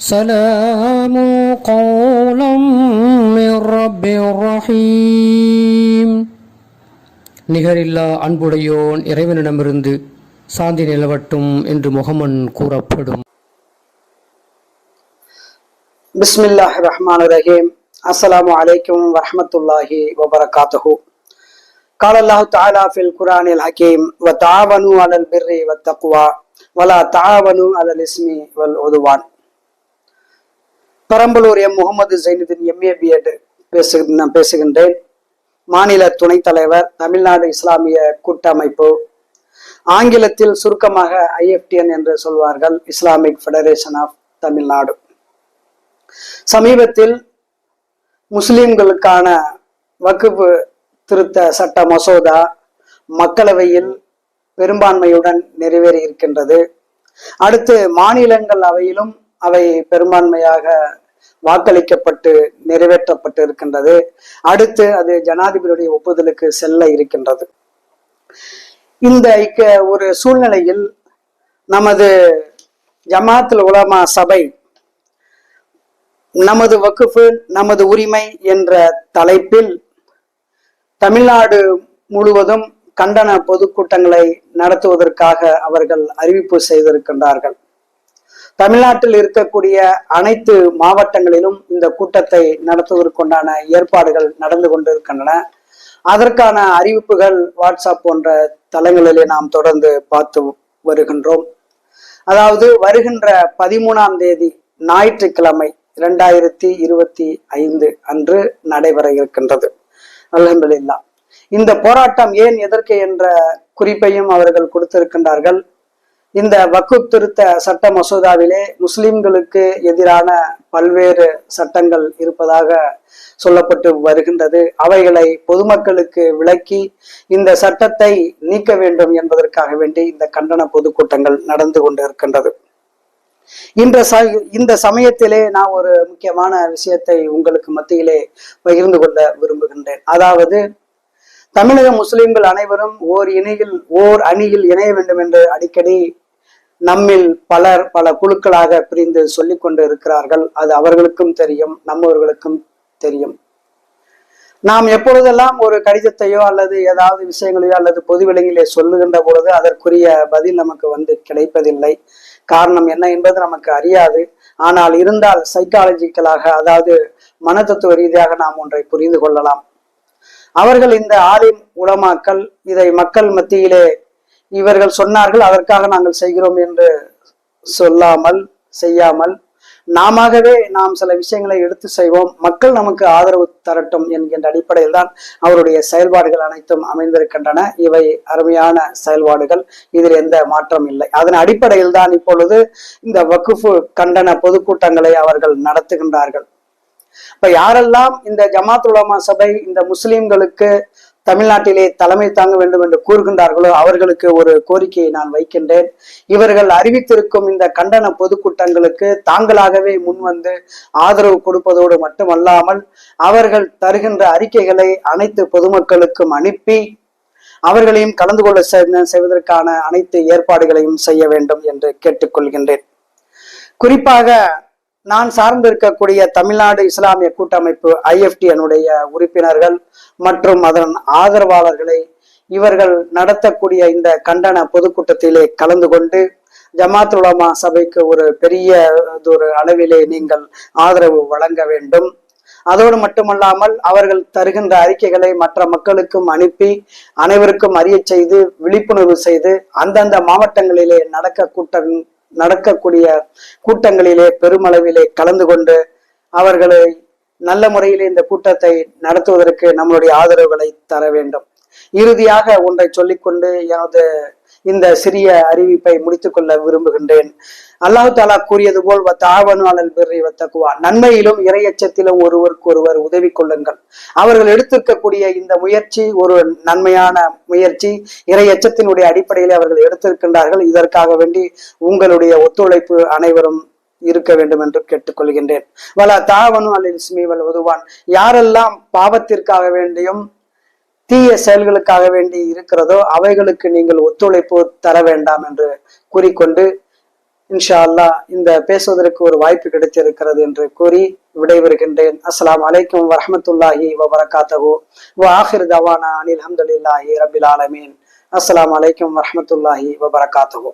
سلام قولا من رب رحيم நிகரில்லா அன்புடையோன் இறைவனிடமிருந்து சாந்தி நிலவட்டும் என்று முகமன் கூறப்படும் بسم الله الرحمن الرحيم السلام عليكم ورحمة الله وبركاته قال الله تعالى في القرآن الحكيم وتعاونوا على البر والتقوى ولا تعاونوا على الاسم والعدوان Perambalur M. Mohammed Zainuddin MA BEd பேசு நான் பேசுகின்றேன். மாநில துணைத் தலைவர் தமிழ்நாடு இஸ்லாமிய கூட்டமைப்பு. ஆங்கிலத்தில் சுருக்கமாக ஐஎஃப்டிஎன் என்று சொல்வார்கள் இஸ்லாமிக் ஃபெடரேஷன் ஆஃப் தமிழ்நாடு சமீபத்தில் முஸ்லிம்களுக்கான வகுப்பு திருத்த சட்ட மசோதா மக்களவையில் பெரும்பான்மையுடன் நிறைவேறி இருக்கின்றது அடுத்து மாநிலங்கள் அவையிலும் அவை பெரும்பான்மையாக வாக்களிக்கப்பட்டு நிறைவேற்றப்பட்டு இருக்கின்றது அடுத்து அது ஜனாதிபதியுடைய ஒப்புதலுக்கு செல்ல இருக்கின்றது. இந்த ஒரு சூழ்நிலையில் நமது ஜமாத்துல் உலமா சபை நமது வகுப்பு நமது உரிமை என்ற தலைப்பில் தமிழ்நாடு முழுவதும் கண்டன பொதுக்கூட்டங்களை நடத்துவதற்காக அவர்கள் அறிவிப்பு செய்திருக்கின்றார்கள். தமிழ்நாட்டில் இருக்கக்கூடிய அனைத்து மாவட்டங்களிலும் இந்த கூட்டத்தை நடத்துவதற்குண்டான ஏற்பாடுகள் நடந்து கொண்டிருக்கின்றன. அதற்கான அறிவிப்புகள் வாட்ஸ்அப் போன்ற தளங்களிலே நாம் தொடர்ந்து பார்த்து வருகின்றோம். அதாவது வருகின்ற பதிமூணாம் தேதி ஞாயிற்றுக்கிழமை இரண்டாயிரத்தி இருபத்தி ஐந்து அன்று நடைபெற இருக்கின்றது. அல்ஹம்துலில்லா. இந்த போராட்டம் ஏன் எதற்கு என்ற குறிப்பையும் அவர்கள் கொடுத்திருக்கின்றார்கள். இந்த வக்கு திருத்த சட்ட மசோதாவிலே முஸ்லிம்களுக்கு எதிரான பல்வேறு சட்டங்கள் இருப்பதாக சொல்லப்பட்டு வருகின்றது. அவைகளை பொதுமக்களுக்கு விளக்கி இந்த சட்டத்தை நீக்க வேண்டும் என்பதற்காக வேண்டி இந்த கண்டன பொதுக்கூட்டங்கள் நடந்து கொண்டிருக்கின்றது. இந்த ச இந்த சமயத்திலே நான் ஒரு முக்கியமான விஷயத்தை உங்களுக்கு மத்தியிலே பகிர்ந்து கொள்ள விரும்புகின்றேன். அதாவது தமிழக முஸ்லிம்கள் அனைவரும் ஓர் இணையில் ஓர் அணியில் இணைய வேண்டும் என்று அடிக்கடி நம்மில் பலர் பல குழுக்களாக பிரிந்து சொல்லிக் கொண்டு இருக்கிறார்கள் அது அவர்களுக்கும் தெரியும் நம்மவர்களுக்கும் தெரியும். நாம் எப்பொழுதெல்லாம் ஒரு கடிதத்தையோ அல்லது ஏதாவது விஷயங்களையோ அல்லது பொது விலங்கிலே சொல்லுகின்ற பொழுது அதற்குரிய பதில் நமக்கு வந்து கிடைப்பதில்லை. காரணம் என்ன என்பது நமக்கு அறியாது. ஆனால் இருந்தால் சைக்காலஜிக்கலாக அதாவது மனதத்துவ ரீதியாக நாம் ஒன்றை புரிந்து கொள்ளலாம். அவர்கள் இந்த ஆலிம் உலமாக்கள் இதை மக்கள் மத்தியிலே இவர்கள் சொன்னார்கள் அதற்காக நாங்கள் செய்கிறோம் என்று சொல்லாமல் செய்யாமல். நாமவே நாம் சில விஷயங்களை எடுத்து செய்வோம். மக்கள் நமக்கு ஆதரவு தரட்டும் என்கின்ற அடிப்படையில் தான் அவருடைய செயல்பாடுகள் அனைத்தும் அமைந்திருக்கின்றன. இவை அருமையான செயல்பாடுகள். இதில் எந்த மாற்றம் இல்லை. அதன் அடிப்படையில் தான் இப்பொழுது இந்த வக்குஃபு கண்டன பொதுக்கூட்டங்களை அவர்கள் நடத்துகின்றார்கள். இப்ப யாரெல்லாம் இந்த ஜமாத் உலமா சபை இந்த முஸ்லிம்களுக்கு தமிழ்நாட்டிலே தலைமை தாங்க வேண்டும் என்று கூறுகின்றார்களோ அவர்களுக்கு ஒரு கோரிக்கையை நான் வைக்கின்றேன். இவர்கள் அறிவித்திருக்கும் இந்த கண்டன பொதுக்கூட்டங்களுக்கு தாங்களாகவே முன்வந்து ஆதரவு கொடுப்பதோடு மட்டுமல்லாமல் அவர்கள் தருகின்ற அறிக்கைகளை அனைத்து பொதுமக்களுக்கும் அனுப்பி அவர்களையும் கலந்து கொள்ள செய்வதற்கான அனைத்து ஏற்பாடுகளையும் செய்ய வேண்டும் என்று கேட்டுக்கொள்கின்றேன். குறிப்பாக நான் சார்ந்து இருக்கக்கூடிய தமிழ்நாடு இஸ்லாமிய கூட்டமைப்பு ஐஎஃப்டியனுடைய உறுப்பினர்கள் மற்றும் அதன் ஆதரவாளர்களை இவர்கள் நடத்தக்கூடிய இந்த கண்டன பொதுக்கூட்டத்திலே கலந்து கொண்டு ஜமாத் உலமா சபைக்கு ஒரு பெரிய ஒரு அளவிலே நீங்கள் ஆதரவு வழங்க வேண்டும். அதோடு மட்டுமல்லாமல் அவர்கள் தருகின்ற அறிக்கைகளை மற்ற மக்களுக்கும் அனுப்பி அனைவருக்கும் அறிய செய்து விழிப்புணர்வு செய்து அந்தந்த மாவட்டங்களிலே நடக்க கூட்டம் நடக்கக்கூடிய கூட்டங்களிலே பெருமளவிலே கலந்து கொண்டு அவர்களை நல்ல முறையிலே இந்த கூட்டத்தை நடத்துவதற்கு நம்மளுடைய ஆதரவுகளை தர வேண்டும். இறுதியாக ஒன்றை சொல்லிக்கொண்டு எனது இந்த சிறிய அறிவிப்பை முடித்துக்கொள்ள விரும்புகின்றேன். அல்லாஹு தாலா கூறியது போல் தாவனு அலல் வத்தக்குவா நன்மையிலும் இறையச்சத்திலும் ஒருவருக்கு ஒருவர் உதவி கொள்ளுங்கள். அவர்கள் எடுத்திருக்கக்கூடிய இந்த முயற்சி ஒரு நன்மையான முயற்சி. இறையச்சத்தினுடைய அடிப்படையில் அவர்கள் எடுத்திருக்கின்றார்கள். இதற்காக வேண்டி உங்களுடைய ஒத்துழைப்பு அனைவரும் இருக்க வேண்டும் என்று கேட்டுக்கொள்கின்றேன். வலா தாவனு அல் இஸ்மி வல் உதுவான். யாரெல்லாம் பாவத்திற்காக வேண்டியும் தீய செயல்களுக்காக வேண்டி இருக்கிறதோ அவைகளுக்கு நீங்கள் ஒத்துழைப்பு தர வேண்டாம் என்று கூறிக்கொண்டு இன்ஷா அல்லாஹ் இந்த பேசுவதற்கு ஒரு வாய்ப்பு கிடைத்திருக்கிறது என்று கூறி விடைபெறுகின்றேன். அஸ்லாம் அலைக்கும் வரமத்துல்லாஹி வபரகாத்தஹு. வ ஆஹிர் தவானா அனில் அஹமதுல்லாஹி ரபில் ஆலமீன். அஸ்லாம் அலைக்கும் வரமத்துல்லாஹி வபரகாத்தஹு.